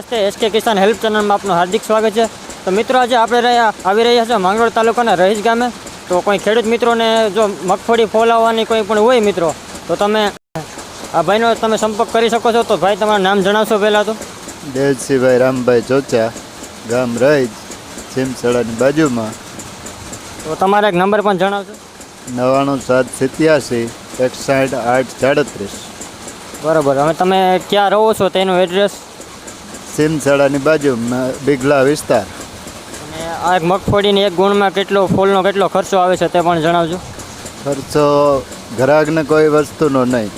SK કિસાન help ચેનલમાં આપનું હાર્દિક સ્વાગત છે. તો મિત્રો આજે આપણે રહ્યા આવી રહ્યા છે માંગરોળ તાલુકાના રહીશ ગામે. તો કોઈ ખેડૂત મિત્રોને જો મગફળી ફોલાવવાની કોઈ પણ હોય મિત્રો તો તમે આ ભાઈનો તમે સંપર્ક કરી શકો છો. તો ભાઈ તમારું નામ જણાવશો પહેલાં તો. દેવસિંહભાઈ રામભાઈ ચોચા ગામ રહીજ સિમસડાની બાજુમાં. તો તમારા એક નંબર પણ જણાવશો. નવ્વાણું સાત સિત્યાસી એકસાઠ આઠ સાડત્રીસ. બરાબર. હવે તમે ક્યાં રહો છો તેનું એડ્રેસ સિમસડાની બાજુમાં બિગલા વિસ્તાર. અને આ એક મગફળીની એક ગુણમાં કેટલો ફૂલનો કેટલો ખર્ચો આવે છે તે પણ જણાવજો. ખર્ચો ગ્રાહકને કોઈ વસ્તુનો નહીં.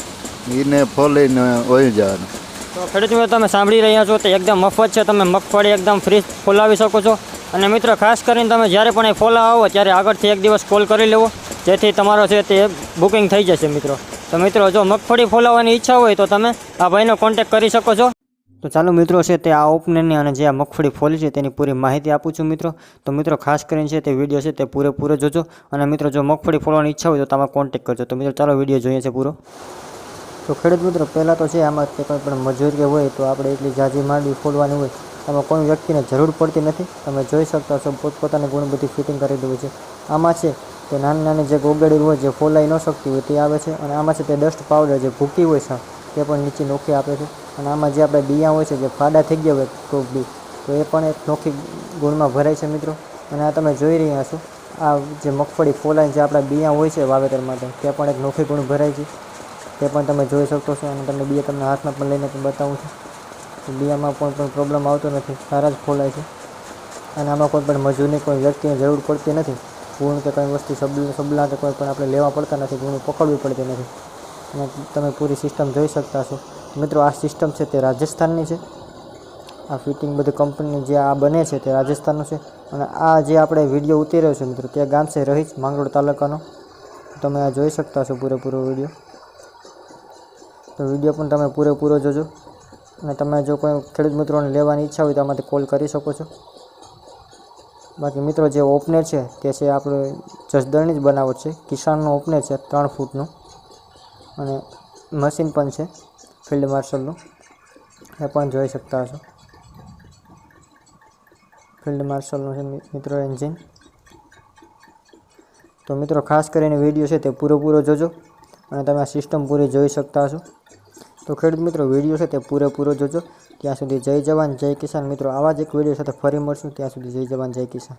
એને ફોલીને હોય જવાનું. તો ખેડૂત મિત્રો તમે સાંભળી રહ્યા છો તે એકદમ મફત છે. તમે મગફળી એકદમ ફ્રી ફોલાવી શકો છો. અને મિત્રો ખાસ કરીને તમે જ્યારે પણ એ ફોલા આવો ત્યારે આગળથી એક દિવસ કોલ કરી લેવો. જેથી તમારો છે તે બુકિંગ થઈ જશે મિત્રો. તો મિત્રો જો મગફળી ફોલાવવાની ઈચ્છા હોય તો તમે આ ભાઈનો કોન્ટેક કરી શકો છો. તો ચાલો મિત્રો છે તે આ ઓપનરની અને જે આ મગફળી ફોલી છે તેની પૂરી માહિતી આપું છું મિત્રો. તો મિત્રો ખાસ કરીને છે તે વીડિયો છે તે પૂરેપૂરો જોજો. અને મિત્રો જો મગફળી ફોલવાની ઈચ્છા હોય તો તમે કોન્ટેક કરજો. તો મિત્રો ચાલો વીડિયો જોઈએ છે પૂરો. તો ખેડૂત મિત્રો, પહેલાં તો છે આમાં તે કોઈ પણ મજૂર હોય તો આપણે એટલી જાજી માંડવી ફોડવાની હોય, આમાં કોઈ વ્યક્તિને જરૂર પડતી નથી. તમે જોઈ શકતા છો પોતપોતાની ગુણ બધી ફિટિંગ કરી દેવું છે. આમાં છે તે નાની નાની જે ગોગડી હોય જે ફોલાઈ ન શકતી હોય તે આવે છે. અને આમાં છે તે ડસ્ટ પાવડર જે ભૂકી હોય છે તે પણ નીચે નોખી આપે છે. અને આમાં જે આપણે બિયા હોય છે, જે ફાડા થઈ ગયા હોય કોક બી, તો એ પણ એક નોખી ગુણમાં ભરાય છે મિત્રો. અને આ તમે જોઈ રહ્યા છો, આ જે મગફળી ફોલાઈ જે આપણા બિયા હોય છે વાવેતર માટે, તે પણ એક નોખી ગુણ ભરાય છે. તે પણ તમે જોઈ શકો છો અને તમને બિયા તમને હાથમાં પણ લઈને પણ બતાવું છું. બિયામાં પણ કોઈ પ્રોબ્લેમ આવતો નથી, સારા જ ફોલાય છે. અને આમાં કોઈ પણ મજૂરની કોઈ વ્યક્તિની જરૂર પડતી નથી. ગુણ કે કંઈ વસ્તુ સબલ, સબલા કે કોઈ પણ આપણે લેવા પડતા નથી, ગુણ પકડવી પડતી નથી. અને તમે પૂરી સિસ્ટમ જોઈ શકતા છો. મિત્રો, આ સિસ્ટમ છે તે રાજસ્થાનની છે. આ ફિટિંગ બધી કંપની જે આ બને છે તે રાજસ્થાનનું છે. અને આ જે આપણે વીડિયો ઉતાર્યો છે મિત્રો, તે ગામ છે રહીજ માંગરોળ તાલુકાનો. તમે આ જોઈ શકતા છો પૂરેપૂરો વીડિયો તો વીડિયો પણ તમે પૂરેપૂરો જોજો. અને તમે જો કોઈ ખેડૂત મિત્રોને લેવાની ઈચ્છા હોય તો આમાંથી કોલ કરી શકો છો. બાકી મિત્રો, જે ઓપનર છે તે છે આપણે જસદણની જ બનાવટ છે. કિસાનનો ઓપનર છે ત્રણ ફૂટનું. અને મશીન પણ છે. ફિલ્ડ માર્શલનું એ પણ જોઈ શકતા હશો. ફિલ્ડ માર્શલનું છે મિત્રો એન્જિન તો મિત્રો ખાસ કરીને વીડિયો છે તે પૂરેપૂરો જોજો અને તમે આ સિસ્ટમ પૂરી જોઈ શકતા હશો. તો ખેડૂત મિત્રો વીડિયો છે તે પૂરેપૂરો જોજો. ત્યાં સુધી જય જવાન, જય કિસાન. મિત્રો આવા જ એક વીડિયો સાથે ફરી મળશું. ત્યાં સુધી જય જવાન, જય કિસાન.